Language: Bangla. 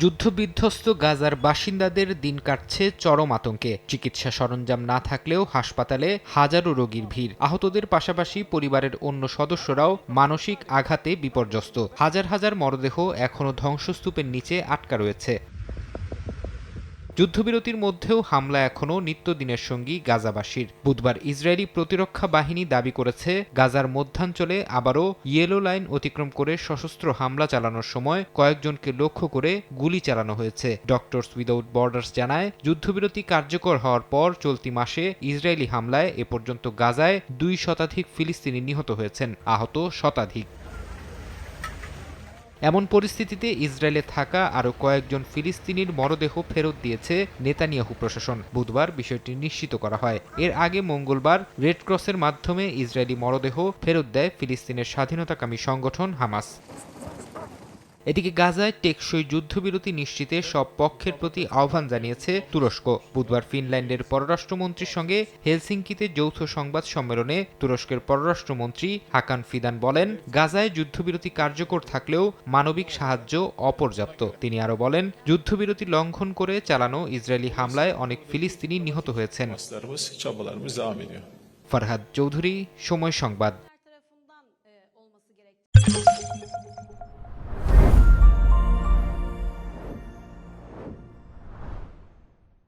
যুদ্ধবিধ্বস্ত গাজার বাসিন্দাদের দিন কাটছে চরম আতঙ্কে। চিকিৎসা সরঞ্জাম না থাকলেও হাসপাতালে হাজারো রোগীর ভিড়। আহতদের পাশাপাশি পরিবারের অন্য সদস্যরাও মানসিক আঘাতে বিপর্যস্ত। হাজার হাজার মরদেহ এখনও ধ্বংসস্তূপের নিচে আটকা রয়েছে। যুদ্ধবিরতির মধ্যেও হামলা এখনও নিত্যদিনের সঙ্গী গাজাবাসীর। বুধবার ইসরায়েলি প্রতিরক্ষা বাহিনী দাবি করেছে, গাজার মধ্যাঞ্চলে আবারও ইয়েলো লাইন অতিক্রম করে সশস্ত্র হামলা চালানোর সময় কয়েকজনকে লক্ষ্য করে গুলি চালানো হয়েছে। ডক্টরস উইদাউট বর্ডার্স জানায়, যুদ্ধবিরতি কার্যকর হওয়ার পর চলতি মাসে ইসরায়েলি হামলায় এ পর্যন্ত গাজায় দুই শতাধিক ফিলিস্তিনি নিহত হয়েছেন, আহত শতাধিক। এমন পরিস্থিতিতে ইসরায়েলে থাকা আরও কয়েকজন ফিলিস্তিনির মরদেহ ফেরত দিয়েছে নেতানিয়াহু প্রশাসন। বুধবার বিষয়টি নিশ্চিত করা হয়। এর আগে মঙ্গলবার রেডক্রসের মাধ্যমে ইসরায়েলি মরদেহ ফেরত দেয় ফিলিস্তিনের স্বাধীনতাকামী সংগঠন হামাস। এদিকে গাজায় টেকসই যুদ্ধবিরতি নিশ্চিতে সব পক্ষের প্রতি আহ্বান জানিয়েছে তুরস্ক। বুধবার ফিনল্যান্ডের পররাষ্ট্রমন্ত্রীর সঙ্গে হেলসিঙ্কিতে যৌথ সংবাদ সম্মেলনে তুরস্কের পররাষ্ট্রমন্ত্রী হাকান ফিদান বলেন গাজায় যুদ্ধবিরতি কার্যকর থাকলেও মানবিক সাহায্য অপর্যাপ্ত। তিনি আরও বলেন যুদ্ধবিরতি লঙ্ঘন করে চালানো ইসরায়েলি হামলায় অনেক ফিলিস্তিনি নিহত হয়েছেন। ফরহাদ চৌধুরী সময় সংবাদ।